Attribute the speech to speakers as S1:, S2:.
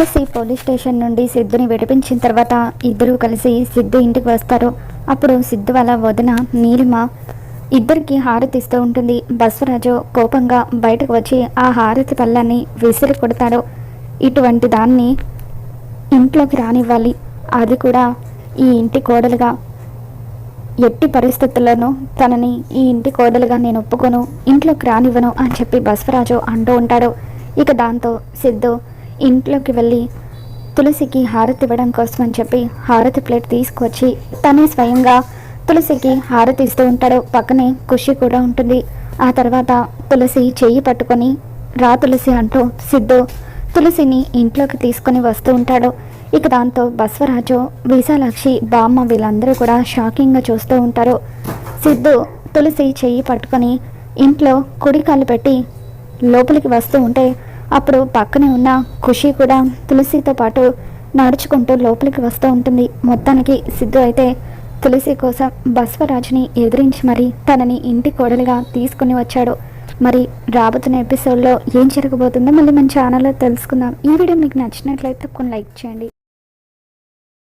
S1: తులసి police station నుండి సిద్ధుని విడిపించిన తర్వాత ఇద్దరూ కలిసి సిద్ధు ఇంటికి వస్తారు. అప్పుడు సిద్ధు వాళ్ళ వదిన నీలిమ ఇద్దరికి హారతి ఇస్తూ ఉంటుంది. బస్వరాజు కోపంగా బయటకు వచ్చి ఆ హారతి పళ్ళని విసిరి కొడతాడు. ఇటువంటి దాన్ని ఇంట్లోకి రానివ్వాలి. అది కూడా ఈ ఇంటి కోడలుగా. ఎట్టి పరిస్థితుల్లోనూ తనని ఈ ఇంటి కోడలుగా నేను ఒప్పుకోను. ఇంట్లోకి రానివ్వను అని చెప్పి బస్వరాజు అంటూ ఉంటాడు. ఇక దాంతో సిద్ధు ఇంట్లోకి వెళ్ళి తులసికి హారతి ఇవ్వడం కోసం అని చెప్పి హారతి ప్లేట్ తీసుకొచ్చి తనే స్వయంగా తులసికి హారతి ఇస్తూ ఉంటాడు. పక్కనే ఖుషి కూడా ఉంటుంది. ఆ తర్వాత తులసి చెయ్యి పట్టుకొని రా తులసి అంటూ సిద్ధు తులసిని ఇంట్లోకి తీసుకొని వస్తూ ఉంటాడు. ఇక దాంతో బసవరాజు విశాలాక్షి బామ్మ వీళ్ళందరూ కూడా షాకింగ్గా చూస్తూ ఉంటారు. సిద్ధు తులసి చెయ్యి పట్టుకొని ఇంట్లో కుడికాలు పెట్టి లోపలికి వస్తూ ఉంటే అప్పుడు పక్కనే ఉన్న ఖుషి కూడా తులసితో పాటు నడుచుకుంటూ లోపలికి వస్తూ ఉంటుంది. మొత్తానికి సిద్ధు అయితే తులసి కోసం బస్వరాజుని ఎదిరించి మరి తనని ఇంటి కోడలిగా తీసుకుని వచ్చాడు. మరి రాబోతున్న ఎపిసోడ్లో ఏం జరగబోతుందో మళ్ళీ మన ఛానల్లో తెలుసుకుందాం. ఈ వీడియో మీకు నచ్చినట్లయితే కొన్ని లైక్ చేయండి.